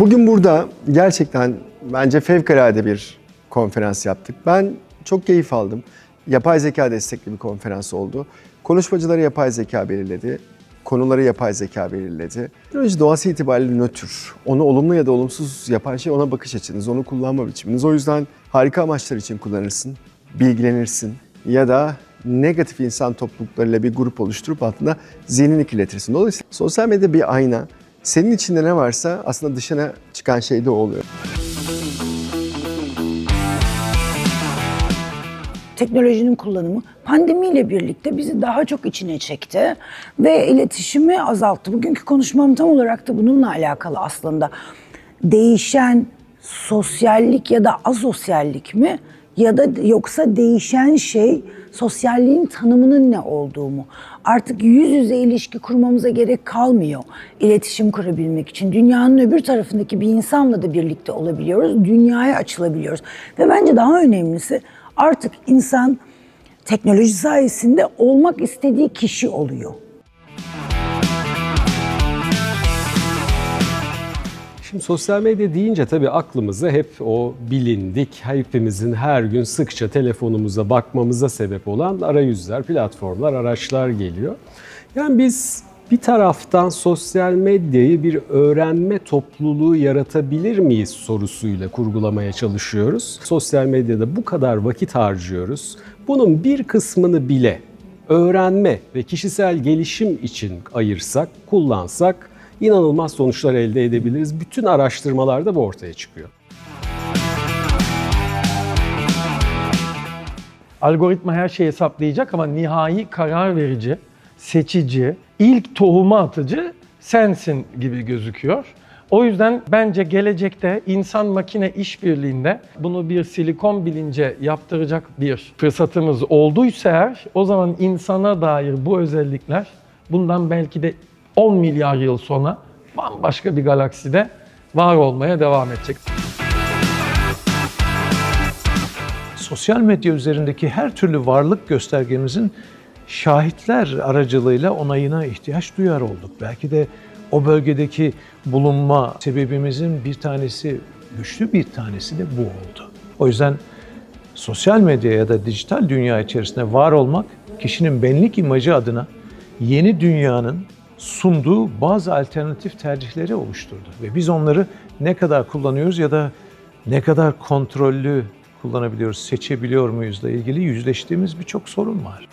Bugün burada gerçekten bence fevkalade bir konferans yaptık. Ben çok keyif aldım. Yapay zeka destekli bir konferans oldu. Konuşmacıları yapay zeka belirledi. Konuları yapay zeka belirledi. Teknoloji doğası itibariyle nötr. Onu olumlu ya da olumsuz yapan şey ona bakış açınız, onu kullanma biçiminiz. O yüzden harika amaçlar için kullanırsın, bilgilenirsin ya da negatif insan topluluklarıyla bir grup oluşturup altında zihnini kirletirsin. Dolayısıyla sosyal medya bir ayna. Senin içinde ne varsa aslında dışına çıkan şey de oluyor. Teknolojinin kullanımı pandemiyle birlikte bizi daha çok içine çekti ve iletişimi azalttı. Bugünkü konuşmam tam olarak da bununla alakalı aslında. Değişen sosyallik ya da asosyallik mi ya da yoksa değişen şey sosyalliğin tanımının ne olduğu mu? Artık yüz yüze ilişki kurmamıza gerek kalmıyor iletişim kurabilmek için. Dünyanın öbür tarafındaki bir insanla da birlikte olabiliyoruz, dünyaya açılabiliyoruz. Ve bence daha önemlisi artık insan teknoloji sayesinde olmak istediği kişi oluyor. Şimdi sosyal medya deyince tabii aklımıza hep o bilindik, hepimizin her gün sıkça telefonumuza bakmamıza sebep olan arayüzler, platformlar, araçlar geliyor. Yani biz bir taraftan sosyal medyayı bir öğrenme topluluğu yaratabilir miyiz sorusuyla kurgulamaya çalışıyoruz. Sosyal medyada bu kadar vakit harcıyoruz. Bunun bir kısmını bile öğrenme ve kişisel gelişim için ayırsak, kullansak inanılmaz sonuçlar elde edebiliriz. Bütün araştırmalarda bu ortaya çıkıyor. Algoritma her şeyi hesaplayacak ama nihai karar verici, seçici, ilk tohumu atıcı sensin gibi gözüküyor. O yüzden bence gelecekte insan makine işbirliğinde bunu bir silikon bilince yaptıracak bir fırsatımız olduysa eğer o zaman insana dair bu özellikler bundan belki de 10 milyar yıl sonra bambaşka bir galakside var olmaya devam edecek. sosyal medya üzerindeki her türlü varlık göstergemizin şahitler aracılığıyla onayına ihtiyaç duyar olduk. Belki de o bölgedeki bulunma sebebimizin bir tanesi, güçlü bir tanesi de bu oldu. O yüzden sosyal medya ya da dijital dünya içerisinde var olmak kişinin benlik imajı adına yeni dünyanın sunduğu bazı alternatif tercihleri oluşturdu. Ve biz onları ne kadar kullanıyoruz ya da ne kadar kontrollü kullanabiliyoruz, seçebiliyor muyuzla ilgili yüzleştiğimiz birçok sorun var.